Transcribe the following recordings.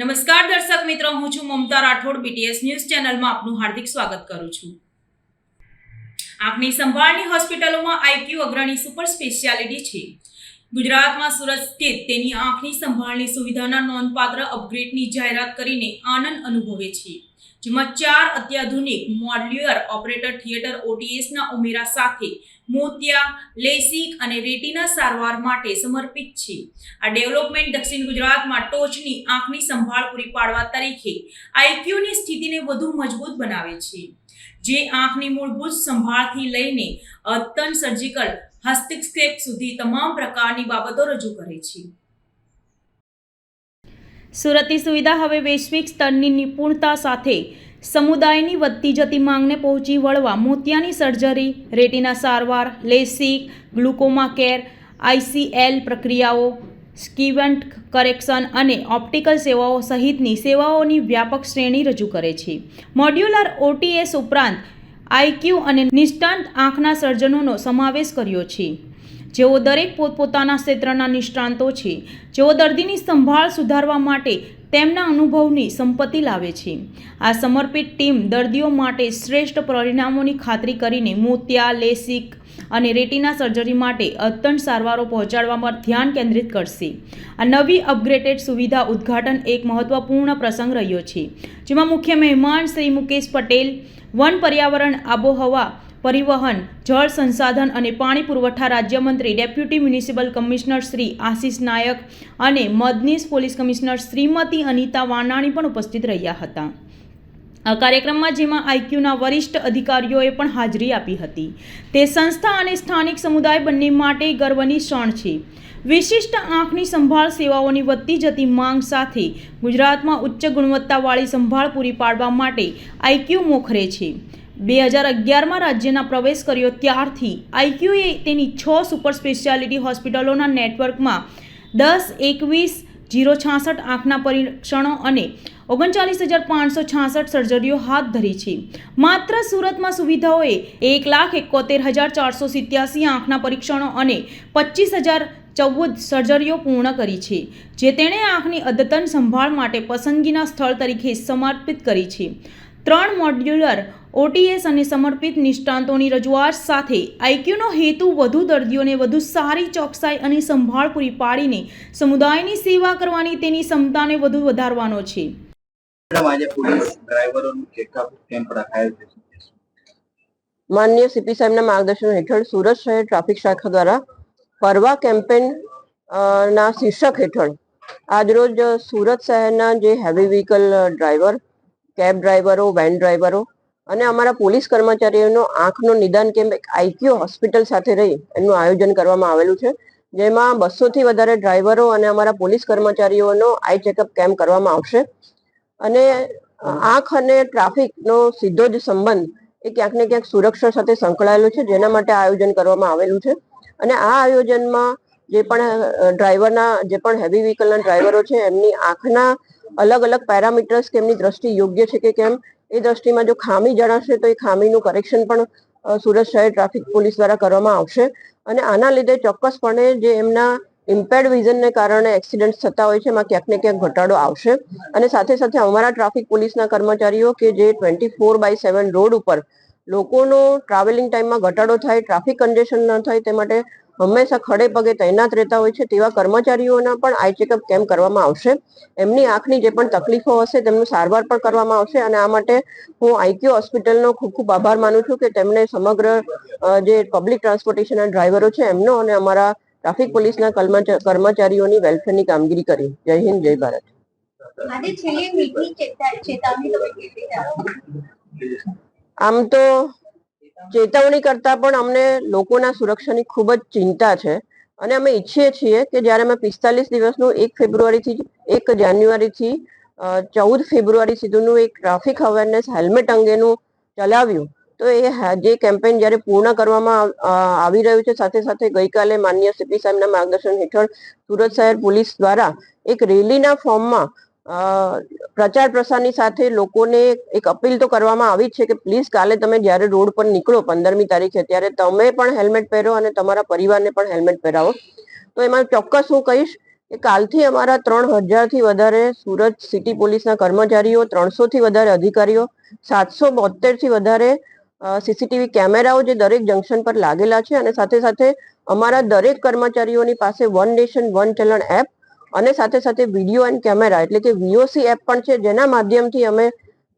નમસ્કાર દર્શક મિત્રો, હું છું મમતા રાઠોડ બીટીએસ ન્યૂઝ ચેનલમાં આપનું હાર્દિક સ્વાગત કરું છું. આંખની સંભાળની હોસ્પિટલોમાં આઈક્યુ અગ્રણી સુપર સ્પેશિયાલિટી છે. ગુજરાતમાં સુરત સ્થિત તેની આંખની સંભાળની સુવિધાના નોંધપાત્ર અપગ્રેડની જાહેરાત કરીને આનંદ અનુભવે છે. જેમાં ચાર અત્યાધુનિક મોડ્યુલર ઓપરેટર થિયેટર ઓટીએસના ઉમેરા સાથે મોતિયા, લેસિક અને રેટિના સારવાર માટે સમર્પિત છે. આ ડેવલપમેન્ટ દક્ષિણ ગુજરાતમાં ટોચની આંખની સંભાળ પૂરી પાડવા તરીકે આઈક્યુની સ્થિતિને વધુ મજબૂત બનાવે છે. જે આંખની મૂળભૂત સંભાળથી લઈને અદ્યતન સર્જિકલ હસ્તક્ષેપ સુધી તમામ પ્રકારની બાબતો રજૂ કરે છે. સુરતની સુવિધા હવે વૈશ્વિક સ્તરની નિપુણતા સાથે સમુદાયની વધતી જતી માંગને પહોંચી વળવા મોતિયાની સર્જરી, રેટીના સારવાર, લેસિક, ગ્લુકોમા કેર આઈસીએલ પ્રક્રિયાઓ, સ્કીવન્ટ કરેક્શન અને ઓપ્ટિકલ સેવાઓ સહિતની સેવાઓની વ્યાપક શ્રેણી રજૂ કરે છે. મોડ્યુલર ઓટીએસ ઉપરાંત આઈક્યુ અને નિષ્ણાંત આંખના સર્જનોનો સમાવેશ કર્યો છે. જેઓ દરેક પોતપોતાના ક્ષેત્રના નિષ્ણાંતો છે, જેઓ દર્દીની સંભાળ સુધારવા માટે તેમના અનુભવની સંપત્તિ લાવે છે. આ સમર્પિત ટીમ દર્દીઓ માટે શ્રેષ્ઠ પરિણામોની ખાતરી કરીને મોતિયા, લેસિક અને રેટિના સર્જરી માટે અદ્યતન સારવારો પહોંચાડવા પર ધ્યાન કેન્દ્રિત કરશે. આ નવી અપગ્રેડેડ સુવિધા ઉદ્ઘાટન એક મહત્વપૂર્ણ પ્રસંગ રહ્યો છે, જેમાં મુખ્ય મહેમાન શ્રી મુકેશ પટેલ, વન પર્યાવરણ આબોહવા પરિવહન જળ સંસાધન અને પાણી પુરવઠા રાજ્યમંત્રી, deputy municipal commissioner Shri Ashish Nayak અને મદનીશ પોલીસ કમિશનર શ્રીમતી અનિતા વાનાણી પણ ઉપસ્થિત રહ્યા હતા. આ કાર્યક્રમમાં જેમાં આઈક્યુના વરિષ્ઠ અધિકારીઓએ પણ હાજરી આપી હતી. તે સંસ્થા અને સ્થાનિક સમુદાય બંને માટે ગર્વની ક્ષણ છે. વિશિષ્ટ આંખની સંભાળ સેવાઓની વધતી જતી માંગ સાથે ગુજરાતમાં ઉચ્ચ ગુણવત્તાવાળી સંભાળ પૂરી પાડવા માટે આઈક્યુ મોખરે છે. બે હજાર અગિયારમાં રાજ્યના પ્રવેશ કર્યો ત્યારથી આઈક્યુએ તેની છ સુપર સ્પેશિયાલિટી હોસ્પિટલોના નેટવર્કમાં દસ, એકવીસ, જીરો છાસઠ આંખના પરીક્ષણો અને ઓગણચાલીસ હજાર પાંચસો છાસઠ સર્જરીઓ હાથ ધરી છે. માત્ર સુરતમાં સુવિધાઓએ એક લાખ એકોતેર હજાર ચારસો સિત્યાસી આંખના પરીક્ષણો અને પચીસ હજાર ચૌદ સર્જરીઓ પૂર્ણ કરી છે, જે તેણે આંખની અદ્યતન સંભાળ માટે પસંદગીના સ્થળ તરીકે સમર્પિત કરી છે. ત્રણ મોડ્યુલર ઓટીએસ અને સમર્પિત નિષ્ણાંતોની રજૂઆત સાથે આઈક્યુનો હેતુ વધુ દર્દીઓને વધુ સારી ચોકસાઈ અને સંભાળ પૂરી પાડીને સમુદાયની સેવા કરવાની તેની ક્ષમતાને વધુ વધારવાનો છે. માનનીય સીપી સાહેબના માર્ગદર્શન હેઠળ સુરત શહેર ટ્રાફિક શાખા દ્વારા ફરવા કેમ્પેન ના શીર્ષક હેઠળ આજરોજ સુરત શહેરના જે હેવી વ્હીકલ ડ્રાઈવર કેબ ડ્રાઈવરો વેન ડ્રાઈવરો અને અમારા પોલીસ કર્મચારીઓનો આંખનો નિદાન કેમ્પ એક આઈક્યુ હોસ્પિટલ સાથે રહી એનું આયોજન કરવામાં આવેલું છે. જેમાં બસોથી વધારે ડ્રાઈવરો અને અમારા પોલીસ કર્મચારીઓનો આઈ ચેકઅપ કેમ્પ કરવામાં આવશે. અને આંખ અને ટ્રાફિકનો સીધો જ સંબંધ એ ક્યાંક ને ક્યાંક સુરક્ષા સાથે સંકળાયેલો છે, જેના માટે આયોજન કરવામાં આવેલું છે. અને આ આયોજનમાં જે પણ ડ્રાઈવરના, જે પણ હેવી વ્હીકલના ડ્રાઈવરો છે, એમની આંખના અલગ અલગ પેરામીટર્સ કે એમની દ્રષ્ટિ યોગ્ય છે કે કેમ? એ દ્રષ્ટિમાં જો ખામી જણાશે તો એ ખામીનું કરેક્શન પણ સુરત શહેર ટ્રાફિક પોલીસ દ્વારા કરવામાં આવશે. અને આના લીધે ચોક્કસપણે જે એમના ઇમ્પેર્ડ વિઝનને કારણે એક્સિડન્ટ થતા હોય છે, એમાં ક્યાંક ને ક્યાંક ઘટાડો આવશે. અને સાથે સાથે અમારા ટ્રાફિક પોલીસના કર્મચારીઓ કે જે twenty four by seven road ઉપર લોકોનો ટ્રાવેલિંગ ટાઈમમાં ઘટાડો થાય ટ્રાફિક કન્જેશન ન થાય, તે માટે હંમેશા ખડે પગે તૈનાત રહેતા હોય છે તેવા કર્મચારીઓના પણ આઈ ચેકઅપ કેમ્પ કરવામાં આવશે. એમની આંખની જે પણ તકલીફો હશે તેમનું સારવાર પણ કરવામાં આવશે અને આ માટે હું આઈક્યુ હોસ્પિટલનો ખૂબ ખૂબ આભાર માનું છું કે તેમણે સમગ્ર જે પબ્લિક ટ્રાન્સપોર્ટેશનના ડ્રાઈવરો છે એમનો અને અમારા ટ્રાફિક પોલીસના કર્મચારીઓની વેલફેરની કામગીરી કરી. જય હિન્દ જય ભારત? આમ તો ચેતવણી કરતા પણ અમને લોકોના સુરક્ષાની ખૂબ જ ચિંતા છે. અને અમે ઈચ્છીએ છીએ કે જ્યારે અમે પિસ્તાલીસ દિવસનું એક ફેબ્રુઆરીથી એક જાન્યુઆરીથી ચૌદ ફેબ્રુઆરી સુધીનું એક ટ્રાફિક અવેરનેસ હેલ્મેટ અંગેનું ચલાવ્યું, તો એ જે કેમ્પેઇન જ્યારે પૂર્ણ કરવામાં આવી રહ્યું છે, સાથે સાથે ગઈકાલે માન્ય સીપી સાહેબના માર્ગદર્શન હેઠળ સુરત શહેર પોલીસ દ્વારા એક રેલીના ફોર્મમાં પ્રચાર પ્રસારની સાથે લોકોને એક અપીલ તો કરવામાં આવી છે કે પ્લીઝ કાલે તમે જ્યારે રોડ પર નીકળો પંદરમી તારીખે, ત્યારે તમે પણ હેલ્મેટ પહેરો અને તમારા પરિવારને પણ હેલ્મેટ પહેરાવો. તો એમાં ચોક્કસ હું કહીશ કે કાલથી અમારા ત્રણ હજારથી વધારે સુરત સિટી પોલીસના કર્મચારીઓ, ત્રણસોથી વધારે અધિકારીઓ, સાતસો બોતેરથી વધારે સીસીટીવી કેમેરાઓ જે દરેક જંકશન પર લાગેલા છે અને સાથે સાથે અમારા દરેક કર્મચારીઓની પાસે one nation one challan app અને સાથે સાથે વીડિયો એન્ડ કેમેરા એટલે કે વીઓસી એપ પણ છે, જેના માધ્યમથી અમે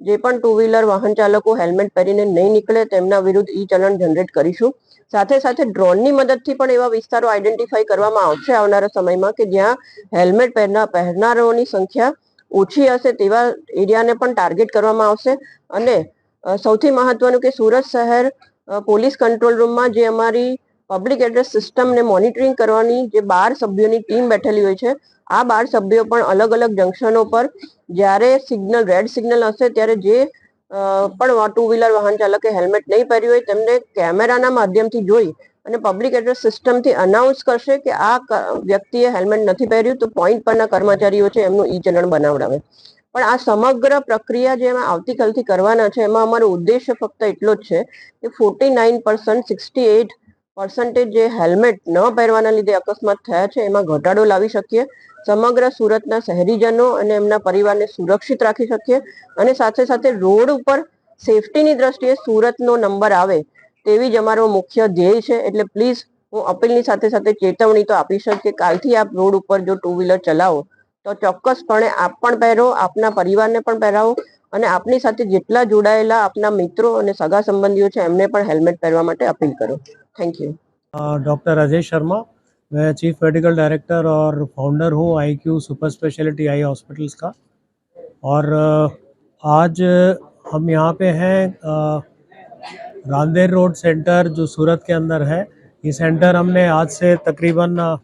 જે પણ ટુ વ્હીલર વાહન ચાલકો હેલ્મેટ પહેરીને નહીં નીકળે, તેમના વિરુદ્ધ ઈ ચલણ જનરેટ કરીશું. સાથે સાથે ડ્રોનની મદદથી પણ એવા વિસ્તારો આઈડેન્ટિફાઈ કરવામાં આવશે આવનારા સમયમાં કે જ્યાં હેલ્મેટ પહેરના પહેરનારાઓની સંખ્યા ઓછી હશે તેવા એરિયાને પણ ટાર્ગેટ કરવામાં આવશે. અને સૌથી મહત્વનું કે સુરત શહેર પોલીસ કંટ્રોલ રૂમમાં જે અમારી પબ્લિક એડ્રેસ સિસ્ટમને મોનિટરિંગ કરવાની જે બાર સભ્યોની ટીમ બેઠેલી હોય છે, આ બાર સભ્યો પણ અલગ અલગ જંકશનો પર જ્યારે સિગ્નલ રેડ સિગ્નલ હશે, ત્યારે જે પણ ટુ વ્હીલર વાહન ચાલકે હેલ્મેટ નહીં પહેર્યું હોય, તેમને કેમેરાના માધ્યમથી જોઈ અને પબ્લિક એડ્રેસ સિસ્ટમથી અનાઉન્સ કરશે કે આ વ્યક્તિએ હેલ્મેટ નથી પહેર્યું, તો પોઈન્ટ પરના કર્મચારીઓ છે, એમનું ઈ ચલણ બનાવડાવે. પણ આ સમગ્ર પ્રક્રિયા જે એમાં આવતીકાલથી કરવાના છે, એમાં અમારો ઉદ્દેશ્ય ફક્ત એટલો જ છે કે forty nine percent sixty eight percentage જે હેલ્મેટ ન પહેરવાના લીધે અકસ્માત થયા છે, એમાં ઘટાડો લાવી શકીએ, સમગ્ર સુરતના શહેરીજનો અને એમના પરિવારને સુરક્ષિત રાખી શકીએ અને સાથે સાથે રોડ ઉપર સેફટીની દ્રષ્ટિએ સુરતનો નંબર આવે તેવી જ અમારો મુખ્ય ધ્યેય છે. એટલે પ્લીઝ હું અપીલની સાથે સાથે ચેતવણી તો આપી શકું કે કાલથી આપ રોડ ઉપર જો ટુ વ્હીલર ચલાવો, તો ચોક્કસપણે આપ પણ પહેરો, આપના પરિવારને પણ પહેરાવો અને આપની સાથે જેટલા જોડાયેલા આપના મિત્રો અને સગા સંબંધીઓ છે, એમને પણ હેલ્મેટ પહેરવા માટે અપીલ કરો. Thank you doctor Ajay Sharma मैं चीफ मेडिकल डायरेक्टर और फाउंडर हूँ I Q super speciality eye hospitals का। और uh, आज हम यहाँ पे हैं रांदेर रोड सेंटर जो सूरत के अंदर है। ये सेंटर हमने आज से तकरीबन uh,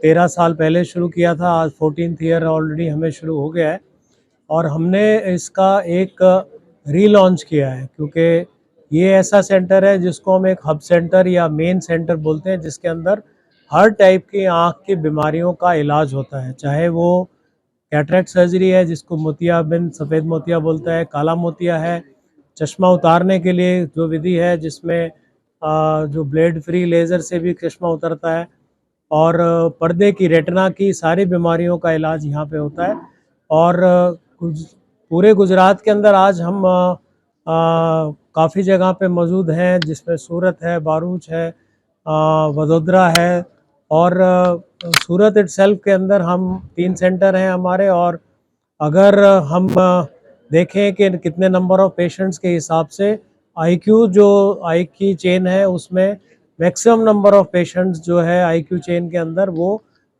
तेरह साल पहले शुरू किया था, आज फोर्टीन ईयर ऑलरेडी हमें शुरू हो गया है। और हमने इसका एक uh, रीलॉन्च किया है, क्योंकि ये ऐसा सेंटर है जिसको हम एक हब सेंटर या मेन सेंटर बोलते हैं, जिसके अंदर हर टाइप की आँख की बीमारियों का इलाज होता है। चाहे वो कैटरेक्ट सर्जरी है, जिसको मोतिया मोतियाबिंद सफ़ेद मोतिया बोलता है, काला मोतिया है, चश्मा उतारने के लिए जो विधि है, जिसमें जो ब्लेड फ्री लेज़र से भी चश्मा उतरता है, और पर्दे की रेटना की सारी बीमारियों का इलाज यहाँ पे होता है। और पूरे गुजरात के अंदर आज हम काफ़ी जगह पे मौजूद हैं, जिसमें सूरत है, बारूच है वडोदरा है और सूरत इटसेल्फ के अंदर हम तीन सेंटर हैं हमारे और अगर हम देखें कि कितने नंबर ऑफ़ पेशेंट्स के हिसाब से आईक्यू जो आई की चेन है उसमें मैक्सिमम नंबर ऑफ़ पेशेंट्स जो है आईक्यू चेन के अंदर वो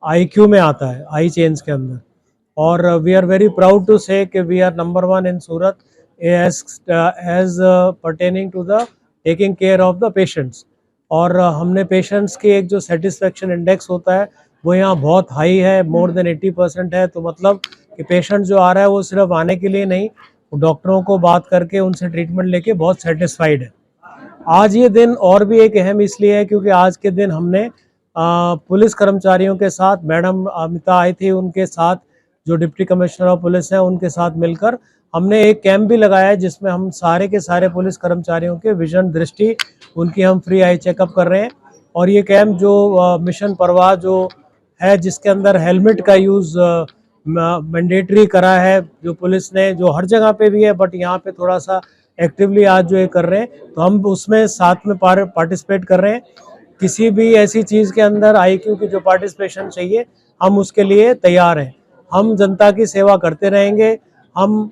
आईक्यू में आता है आई चेन्स के अंदर और we are very proud to say कि we are number one in Surat as as pertaining to the taking care of the patients और uh, हमने पेशेंट्स की एक जो सेटिस्फेक्शन इंडेक्स होता है वो यहाँ बहुत हाई है मोर देन एट्टी परसेंट है। तो मतलब कि पेशेंट जो आ रहा है वो सिर्फ़ आने के लिए नहीं डॉक्टरों को बात करके उनसे ट्रीटमेंट लेके बहुत सेटिस्फाइड है। आज ये दिन और भी एक अहम इसलिए है क्योंकि आज के दिन हमने अ, पुलिस कर्मचारियों के साथ मैडम अमिता आई थी उनके साथ जो डिप्टी कमिश्नर ऑफ़ पुलिस हैं उनके साथ मिलकर हमने एक कैंप भी लगाया है जिसमें हम सारे के सारे पुलिस कर्मचारियों के विजन दृष्टि, उनकी हम फ्री आई चेकअप कर रहे हैं। और ये कैंप जो मिशन परवाह जो है, जिसके अंदर हेलमेट का यूज़ मैंडेटरी करा है, जो पुलिस ने, जो हर जगह पे भी है बट यहाँ पे थोड़ा सा एक्टिवली आज जो ये कर रहे हैं तो हम उसमें साथ में पार्टिसिपेट कर रहे हैं। किसी भी ऐसी चीज़ के अंदर आईक्यू की जो पार्टिसिपेशन चाहिए, हम उसके लिए तैयार हैं। हम जनता की सेवा करते रहेंगे, हम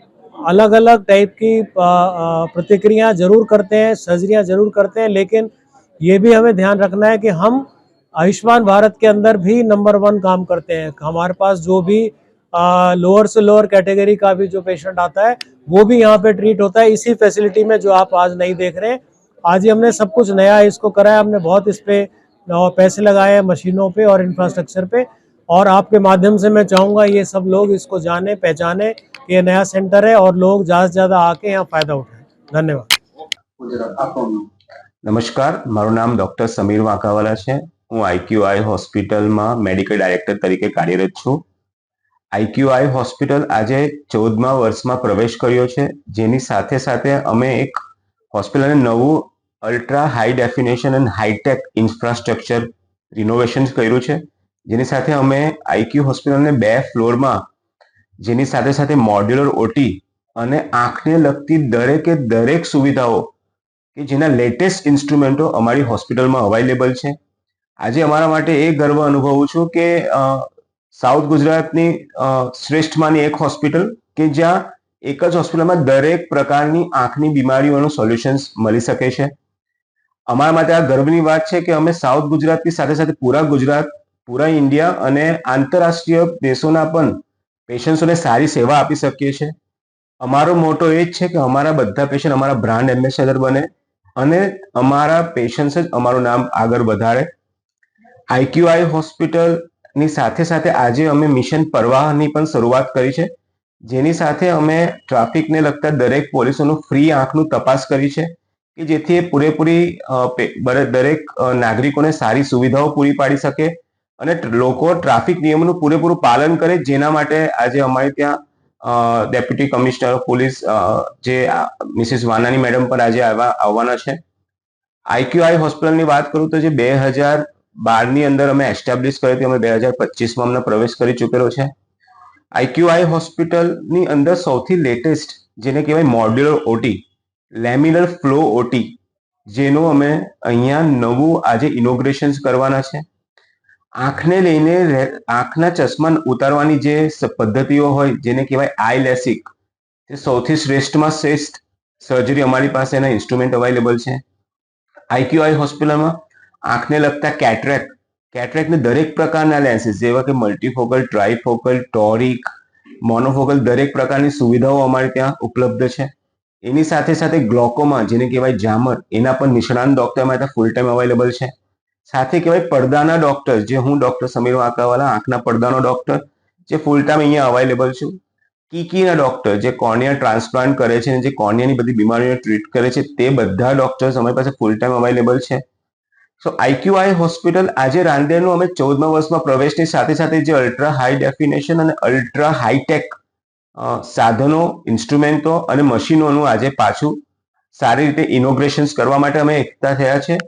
अलग अलग टाइप की प्रतिक्रिया ज़रूर करते हैं सर्जरियाँ ज़रूर करते हैं, लेकिन ये भी हमें ध्यान रखना है कि हम आयुष्मान भारत के अंदर भी नंबर वन काम करते हैं। हमारे पास जो भी लोअर से लोअर कैटेगरी का भी जो पेशेंट आता है, वो भी यहाँ पे ट्रीट होता है। इसी फैसिलिटी में जो आप आज नहीं देख रहे आज ही हमने सब कुछ नया इसको करा है। हमने बहुत इस पे पैसे लगाए हैं मशीनों पे और इंफ्रास्ट्रक्चर पे। और आपके माध्यम से मैं चाहूँगा ये सब लोग इसको जाने, पहचाने कि ये नया सेंटर है और लोग ज़्यादा से ज़्यादा आके यहाँ फ़ायदा उठाएं धन्यवाद ગુજરાત આપવાનું નમસ્કાર મારું નામ ડોક્ટર સમીર વાંકાવાલા છે હું આઈક્યુઆઈ હોસ્પિટલમાં મેડિકલ ડાયરેક્ટર તરીકે કાર્યરત છું આઈક્યુઆઈ હોસ્પિટલ આજે ચૌદમા વર્ષમાં પ્રવેશ કર્યો છે જેની સાથે સાથે અમે એક હોસ્પિટલને નવું ultra high definition and hitech infrastructure renovation કર્યું છે જેની સાથે અમે આઈક્યુ હોસ્પિટલને બે ફ્લોરમાં જેની સાથે સાથે મોડ્યુલર ઓટી અને આંખને લગતી દરેકે દરેક સુવિધાઓ કે જેના લેટેસ્ટ ઇન્સ્ટ્રુમેન્ટો અમારી હોસ્પિટલમાં અવેલેબલ છે. આજે અમારા માટે એ ગર્વ અનુભવું છું કે સાઉથ ગુજરાતની શ્રેષ્ઠમાંની એક હોસ્પિટલ કે જ્યાં એક જ હોસ્પિટલમાં દરેક પ્રકારની આંખની બીમારીઓનું સોલ્યુશન્સ મળી શકે છે. અમારા માટે આ ગર્વની વાત છે કે અમે સાઉથ ગુજરાતની સાથે સાથે પૂરા ગુજરાત, પૂરા ઇન્ડિયા અને આંતરરાષ્ટ્રીય દેશોના પણ પેશન્ટ્સોને સારી સેવા આપી શકીએ છીએ. અમારો મોટો એ જ છે કે અમારા બધા પેશન્ટ અમારા બ્રાન્ડ એમ્બેસેડર બને અને અમારા પેશન્ટ્સ જ અમારું નામ આગળ વધારે. આઈક્યુઆઈ હોસ્પિટલની સાથે સાથે આજે અમે મિશન પરવાહની પણ શરૂઆત કરી છે. જેની સાથે અમે ટ્રાફિકને લગતા દરેક પોલીસોનું ફ્રી આંખનું તપાસ કરી છે કે જેથી એ પૂરેપૂરી દરેક નાગરિકોને સારી સુવિધાઓ પૂરી પાડી શકે. અને લોકો ટ્રાફિક નિયમોનું પૂરેપૂરું પાલન કરે જેના માટે આજે અમારે ત્યાં ડેપ્યુટી કમિશનર પોલીસ જે મિસિસ વાનાની મેડમ પર આજે આવવા આવવાના છે. આઈક્યુઆઈ હોસ્પિટલની વાત કરું તો જે બે હજાર બારની અંદર અમે એસ્ટાબ્લિશ કરી હતી અમે બે હજાર પચીસમાં અમને પ્રવેશ કરી ચૂકેલો છે. આઈક્યુઆઈ હોસ્પિટલની અંદર સૌથી લેટેસ્ટ જેને કહેવાય modular OT laminar flow OT જેનું અમે અહીંયા નવું આજે ઇનોગ્રેશન્સ કરવાના છે. આંખને લઈને આંખના ચશ્મા ઉતારવાની જે પદ્ધતિઓ હોય, જેને કહેવાય આઈ લેસિક, તે સૌથી શ્રેષ્ઠમાં શ્રેષ્ઠ સર્જરી અમારી પાસે એના ઇન્સ્ટ્રુમેન્ટ અવેલેબલ છે. આઈક્યુઆઈ હોસ્પિટલમાં આંખને લગતા કેટરેક કેટરેકને દરેક પ્રકારના લેન્સીસ જેવા કે મલ્ટીફોકલ ટ્રાયફોકલ ટોરિક મોનોફોકલ દરેક પ્રકારની સુવિધાઓ અમારે ત્યાં ઉપલબ્ધ છે. એની સાથે સાથે ગ્લોકોમા જેને કહેવાય જામર, એના પણ નિષ્ણાંત ડોક્ટર અમારે ત્યાં ફૂલ ટાઈમ અવેલેબલ છે. સાથે કહેવાય પડદાના ડોક્ટર જે હું ડોક્ટર સમીર વાંકાવાલા, આંખના પડદાનો ડોક્ટર જે ફૂલ ટાઈમ અહીંયા અવેલેબલ છું. કીકીના ડોક્ટર જે કોર્નિયા ટ્રાન્સપ્લાન્ટ કરે છે અને જે કોર્નિયાની બધી બીમારીઓને ટ્રીટ કરે છે, તે બધા ડોક્ટર્સ અમારી પાસે ફૂલ ટાઈમ અવેલેબલ છે. સો આઈક્યુઆઈ હોસ્પિટલ આજે રાંદેરનું અમે ચૌદમા વર્ષમાં પ્રવેશની સાથે સાથે જે અલ્ટ્રા હાઈ ડેફિનેશન અને અલ્ટ્રા હાઈટેક સાધનો ઇન્સ્ટ્રુમેન્ટો અને મશીનોનું આજે પાછું સારી રીતે ઇનોગ્રેશન્સ કરવા માટે અમે એકતા થયા છે.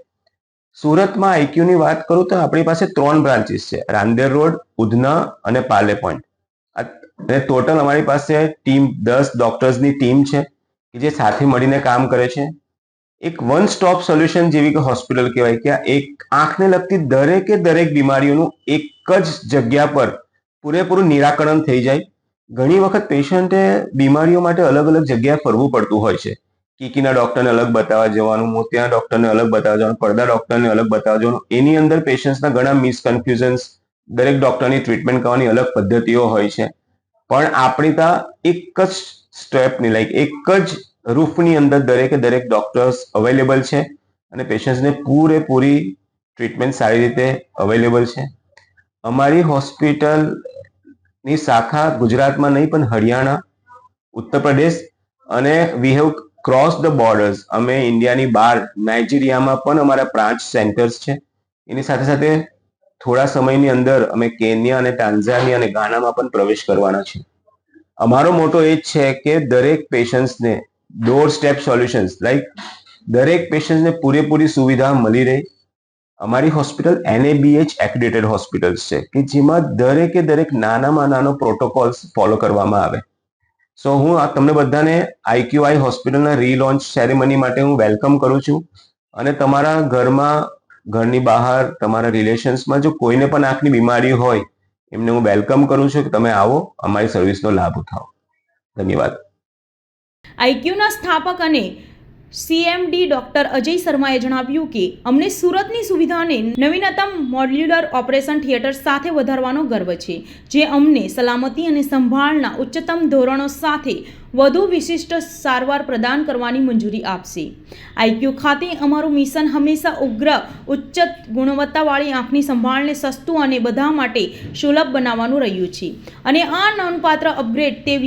સુરતમાં આઈક્યુની વાત કરું તો આપણી પાસે ત્રણ બ્રાન્ચીસ છે. રાંદેર રોડ, ઉધના અને પાલે પોઈન્ટ. અને ટોટલ અમારી પાસે ટીમ દસ ડોક્ટર્સની ટીમ છે કે જે સાથે મળીને કામ કરે છે. એક વન સ્ટોપ સોલ્યુશન જેવી કે હોસ્પિટલ કહેવાય કે એક આંખને લગતી દરેકે દરેક બીમારીઓનું એક જ જગ્યા પર પૂરેપૂરું નિરાકરણ થઈ જાય. ઘણી વખત પેશન્ટે બીમારીઓ માટે અલગ અલગ જગ્યાએ ફરવું પડતું હોય છે. કીકીના ડોક્ટરને અલગ બતાવવા જવાનું, મોતિયાના ડોક્ટરને અલગ બતાવવા જવાનું, પડદા ડોક્ટરને અલગ બતાવવા જવાનું. એની અંદર પેશન્ટ્સના ઘણા મિસકન્ફ્યુઝન્સ દરેક ડોક્ટરની ટ્રીટમેન્ટ કરવાની અલગ પદ્ધતિઓ હોય છે. પણ આપણી ત્યાં એક જ સ્ટેપની લાઈક એક જ રૂફની અંદર દરેકે દરેક ડોક્ટર્સ અવેલેબલ છે અને પેશન્ટ્સને પૂરેપૂરી ટ્રીટમેન્ટ સારી રીતે અવેલેબલ છે. અમારી હોસ્પિટલની શાખા ગુજરાતમાં નહીં, પણ હરિયાણા, ઉત્તર પ્રદેશ અને we have cross the borders અમે ઇન્ડિયાની બહાર, નાઇજીરિયામાં પણ અમારા બ્રાન્ચ સેન્ટર્સ છે. એની સાથે સાથે થોડા સમયની અંદર અમે કેન્યા અને ટાન્ઝાનિયા અને ગાનામાં પણ પ્રવેશ કરવાના છે અમારો મોટો એ જ છે કે દરેક પેશન્ટ્સને ડોર સ્ટેપ સોલ્યુશન્સ લાઈક દરેક પેશન્ટને પૂરેપૂરી સુવિધા મળી રહે. અમારી હોસ્પિટલ એનએબીએચ એક્રેડિટેડ હોસ્પિટલ્સ છે, કે જેમાં દરેકે દરેક નાનામાં નાનો પ્રોટોકોલ્સ ફોલો કરવામાં આવે. સો હું તમને બધાને આઈક્યુઆઈ હોસ્પિટલના રીલોન્ચ સેરેમની માટે હું વેલકમ કરું છું. અને તમારા ઘરમાં, ઘરની બહાર, તમારા રિલેશન્સમાં જો કોઈને પણ આંખની બીમારી હોય, એમને હું વેલકમ કરું છું કે તમે આવો, અમારી સર્વિસનો લાભ ઉઠાવો. ધન્યવાદ. આઈક્યુના સ્થાપક અને સીએમડી ડોક્ટર અજય શર્માએ જણાવ્યું કે, અમને સુરતની સુવિધાને નવીનતમ મોડ્યુલર ઓપરેશન થિયેટર સાથે વધારવાનો ગર્વ છે, જે અમને સલામતી અને સંભાળના ઉચ્ચતમ ધોરણો સાથે વધુ વિશિષ્ટ સારવાર પ્રદાન કરવાની મંજૂરી આપશે. આઈક્યુ ખાતે અમારું મિશન હંમેશા ઉગ્ર ઉચ્ચ ગુણવત્તાવાળી આંખની સંભાળને સસ્તું અને બધા માટે સુલભ બનાવવાનું રહ્યું છે. અને આ નોંધપાત્ર અપગ્રેડ તે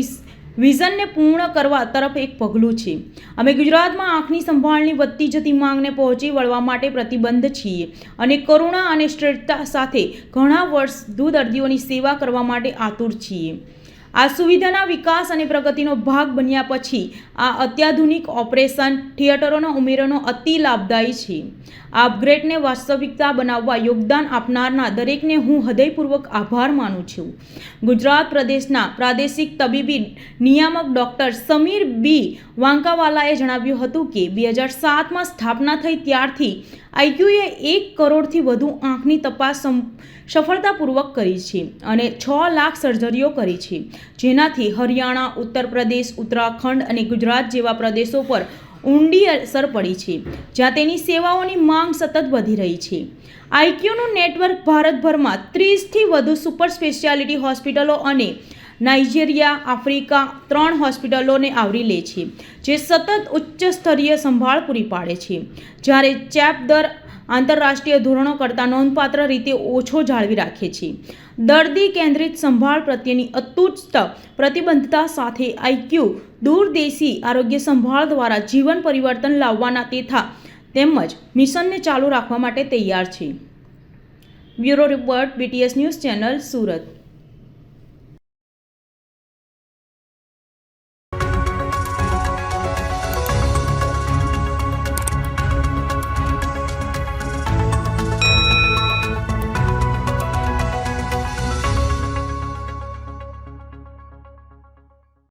વિઝનને પૂર્ણ કરવા તરફ એક પગલું છે. અમે ગુજરાતમાં આંખની સંભાળની વધતી જતી માંગને પહોંચી વળવા માટે પ્રતિબદ્ધ છીએ અને કરુણા અને શ્રેષ્ઠતા સાથે ઘણા વર્ષ દૂધ દર્દીઓની સેવા કરવા માટે આતુર છીએ. આ સુવિધાના વિકાસ અને પ્રગતિનો ભાગ બન્યા પછી આ અત્યાધુનિક ઓપરેશન થિયેટરોનો ઉમેરોનો અતિ લાભદાયી છે. આ અપગ્રેડને વાસ્તવિકતા બનાવવા યોગદાન આપનારના દરેકને હું હૃદયપૂર્વક આભાર માનું છું. ગુજરાત પ્રદેશના પ્રાદેશિક તબીબી નિયામક ડૉક્ટર સમીર બી વાંકાવાલાએ જણાવ્યું હતું કે, બે હજાર સાતમાં સ્થાપના થઈ ત્યારથી આઈક્યુએ એક કરોડથી વધુ આંખની તપાસ સફળતાપૂર્વક કરી છે અને છ લાખ સર્જરીઓ કરી છે. જેનાથી હરિયાણા ઉત્તર પ્રદેશ ઉત્તરાખંડ અને ગુજરાત જેવા પ્રદેશો પર ઊંડી અસર પડી છે, જ્યાં તેની સેવાઓની માંગ સતત વધી રહી છે. આઈક્યુનું નેટવર્ક ભારતભરમાં ત્રીસથી વધુ સુપર સ્પેશિયાલિટી હોસ્પિટલો અને નાઇજીરિયા, આફ્રિકા ત્રણ હોસ્પિટલોને આવરી લે છે, જે સતત ઉચ્ચ સ્તરીય સંભાળ પૂરી પાડે છે. જ્યારે ચેપ દર આંતરરાષ્ટ્રીય ધોરણો કરતાં નોંધપાત્ર રીતે ઓછો જાળવી રાખે છે. દર્દી કેન્દ્રિત સંભાળ પ્રત્યેની અતૂટ પ્રતિબદ્ધતા સાથે આઈક્યુ દૂરદેશી આરોગ્ય સંભાળ દ્વારા જીવન પરિવર્તન લાવવાના તેથા તેમજ મિશનને ચાલુ રાખવા માટે તૈયાર છે. Bureau report BTS news channel, Surat.